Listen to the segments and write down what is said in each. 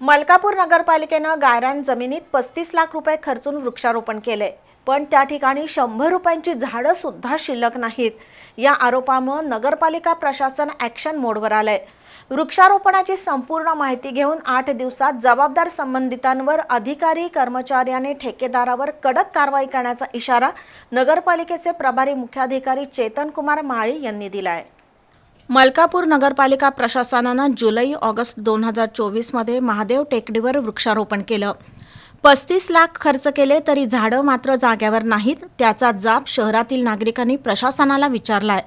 मलकापूर नगरपालिकेनं गायरान जमिनीत पस्तीस लाख रुपये खर्चून वृक्षारोपण केले पण त्या ठिकाणी शंभर रुपयांची झाडं सुद्धा शिल्लक नाहीत. या आरोपामुळे नगरपालिका प्रशासन ॲक्शन मोडवर आलंय. वृक्षारोपणाची संपूर्ण माहिती घेऊन आठ दिवसात जबाबदार संबंधितांवर अधिकारी कर्मचारी आणि ठेकेदारावर कडक कारवाई करण्याचा इशारा नगरपालिकेचे प्रभारी मुख्याधिकारी चेतन कुमार माळी यांनी दिला आहे मलकापूर नगरपालिका प्रशासनानं जुलै ऑगस्ट दोन हजार चोवीसमध्ये महादेव टेकडीवर वृक्षारोपण केलं. पस्तीस लाख खर्च केले तरी झाडं मात्र जाग्यावर नाहीत त्याचा जाब शहरातील नागरिकांनी प्रशासनाला विचारलाय.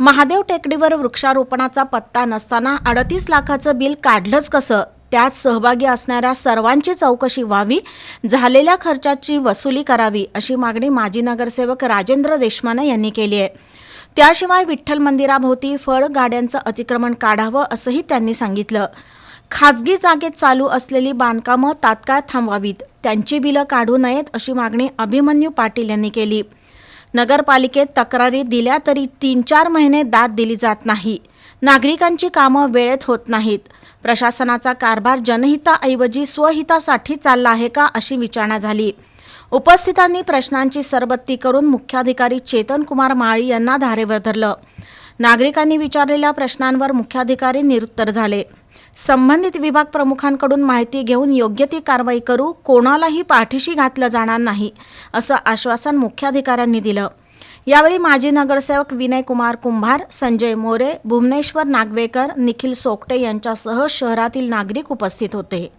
महादेव टेकडीवर वृक्षारोपणाचा पत्ता नसताना अडतीस लाखाचं बिल काढलंच कसं? त्यात सहभागी असणाऱ्या सर्वांची चौकशी व्हावी झालेल्या खर्चाची वसुली करावी अशी मागणी माजी नगरसेवक राजेंद्र देशमाने यांनी केली आहे. त्याशिवाय विठ्ठल मंदिराभोवती फळ गाड्यांचं अतिक्रमण काढावं असंही त्यांनी सांगितलं. खाजगी जागेत चालू असलेली बांधकामं तात्काळ थांबवावीत. त्यांची बिलं काढू नयेत अशी मागणी अभिमन्यू पाटील यांनी केली. नगरपालिकेत तक्रारी दिल्या तरी तीन चार महिने दाद दिली जात नाही. नागरिकांची कामं वेळेत होत नाहीत. प्रशासनाचा कारभार जनहिताऐवजी स्वहितासाठी चालला आहे का अशी विचारणा झाली. उपस्थितांनी प्रश्नांची सरबत्ती करून मुख्याधिकारी चेतन कुमार माळी यांना धारेवर धरलं. नागरिकांनी विचारलेल्या प्रश्नांवर मुख्याधिकारी निरुत्तर झाले. संबंधित विभाग प्रमुखांकडून माहिती घेऊन योग्य ती कारवाई करू कोणालाही पाठीशी घातलं जाणार नाही असं आश्वासन मुख्याधिकाऱ्यांनी दिलं. यावेळी माजी नगरसेवक विनय कुमार कुंभार संजय मोरे भुवनेश्वर नागवेकर निखिल सोकटे यांच्यासह शहरातील नागरिक उपस्थित होते.